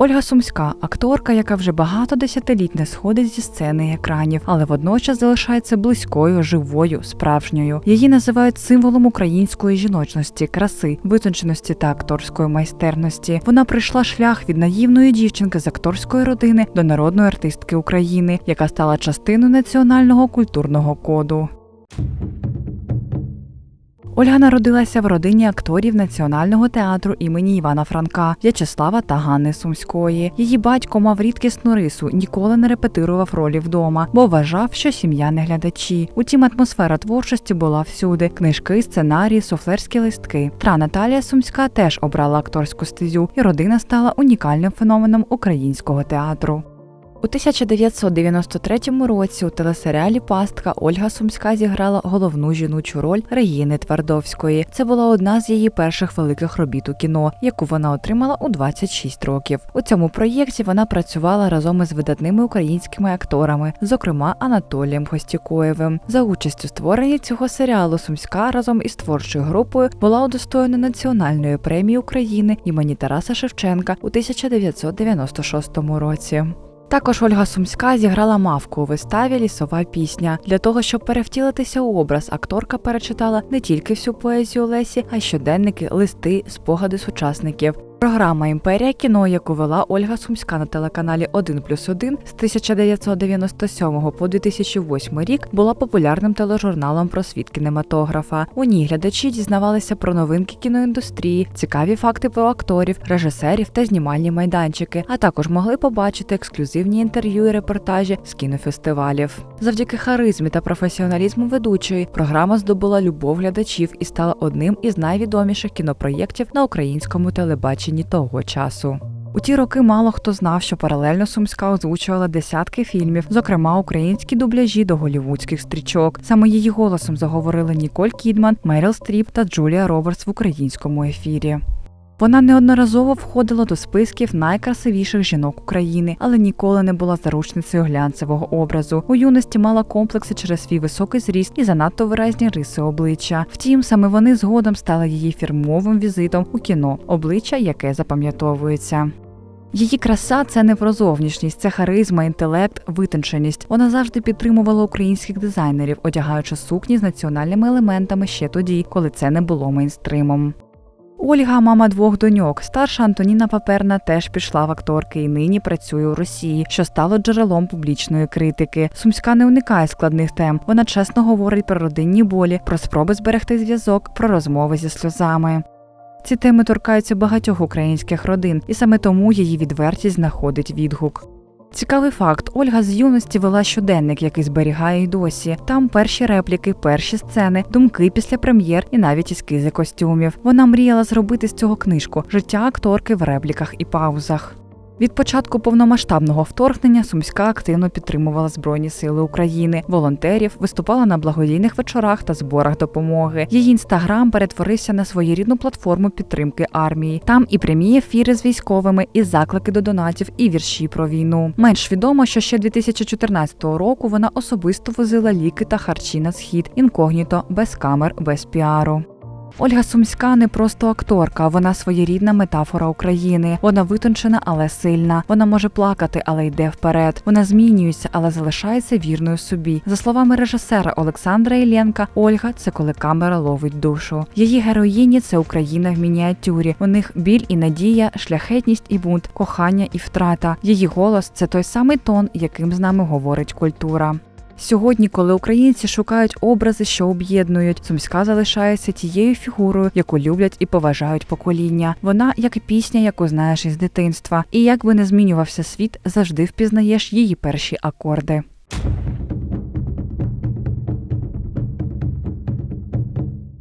Ольга Сумська, акторка, яка вже багато десятиліть не сходить зі сцени і екранів, але водночас залишається близькою, живою, справжньою. Її називають символом української жіночності, краси, витонченості та акторської майстерності. Вона пройшла шлях від наївної дівчинки з акторської родини до народної артистки України, яка стала частиною національного культурного коду. Ольга народилася в родині акторів Національного театру імені Івана Франка, В'ячеслава та Ганни Сумської. Її батько мав рідкісну рису, ніколи не репетирував ролі вдома, бо вважав, що сім'я не глядачі. Утім, атмосфера творчості була всюди: книжки, сценарії, суфлерські листки. Тра Наталія Сумська теж обрала акторську стезю, і родина стала унікальним феноменом українського театру. У 1993 році у телесеріалі Пастка Ольга Сумська зіграла головну жіночу роль Регіни Твардовської. Це була одна з її перших великих робіт у кіно, яку вона отримала у 26 років. У цьому проєкті вона працювала разом із видатними українськими акторами, зокрема Анатолієм Гостікоєвим. За участю створенні цього серіалу Сумська разом із творчою групою була удостоєна національної премії України імені Тараса Шевченка у 1996 році. Також Ольга Сумська зіграла мавку у виставі Лісова пісня. Для того, щоб перевтілитися у образ, акторка перечитала не тільки всю поезію Лесі, а й щоденники, листи, спогади сучасників. Програма Імперія кіно, яку вела Ольга Сумська на телеканалі 1 плюс 1 з 1997 по 2008 рік, була популярним тележурналом про світ кінематографа. У ній глядачі дізнавалися про новинки кіноіндустрії, цікаві факти про акторів, режисерів та знімальні майданчики, а також могли побачити ексклюзивні інтерв'ю і репортажі з кінофестивалів. Завдяки харизмі та професіоналізму ведучої програма здобула любов глядачів і стала одним із найвідоміших кінопроєктів на українському телебаченні того часу. У ті роки мало хто знав, що паралельно Сумська озвучувала десятки фільмів, зокрема українські дубляжі до голівудських стрічок. Саме її голосом заговорили Ніколь Кідман, Меріл Стріп та Джулія Робертс в українському ефірі. Вона неодноразово входила до списків найкрасивіших жінок України, але ніколи не була заручницею глянцевого образу. У юності мала комплекси через свій високий зріст і занадто виразні риси обличчя. Втім, саме вони згодом стали її фірмовим візитом у кіно, обличчя, яке запам'ятовується. Її краса це не про зовнішність, це харизма, інтелект, витонченість. Вона завжди підтримувала українських дизайнерів, одягаючи сукні з національними елементами ще тоді, коли це не було мейнстримом. Ольга, мама двох доньок, старша Антоніна Паперна теж пішла в акторки і нині працює у Росії, що стало джерелом публічної критики. Сумська не уникає складних тем. Вона чесно говорить про родинні болі, про спроби зберегти зв'язок, про розмови зі сльозами. Ці теми торкаються багатьох українських родин, і саме тому її відвертість знаходить відгук. Цікавий факт: Ольга з юності вела щоденник, який зберігає й досі. Там перші репліки, перші сцени, думки після прем'єр і навіть ескізи костюмів. Вона мріяла зробити з цього книжку життя акторки в репліках і паузах. Від початку повномасштабного вторгнення Сумська активно підтримувала Збройні Сили України, волонтерів, виступала на благодійних вечорах та зборах допомоги. Її інстаграм перетворився на своєрідну платформу підтримки армії. Там і прямі ефіри з військовими, і заклики до донатів, і вірші про війну. Менш відомо, що ще 2014 року вона особисто возила ліки та харчі на схід інкогніто, без камер, без піару. Ольга Сумська не просто акторка, вона своєрідна метафора України. Вона витончена, але сильна. Вона може плакати, але йде вперед. Вона змінюється, але залишається вірною собі. За словами режисера Олександра Ілєнка, Ольга це коли камера ловить душу. Її героїні це Україна в мініатюрі. У них біль і надія, шляхетність і бунт, кохання і втрата. Її голос це той самий тон, яким з нами говорить культура. Сьогодні, коли українці шукають образи, що об'єднують, Сумська залишається тією фігурою, яку люблять і поважають покоління. Вона як пісня, яку знаєш із дитинства. І як би не змінювався світ, завжди впізнаєш її перші акорди.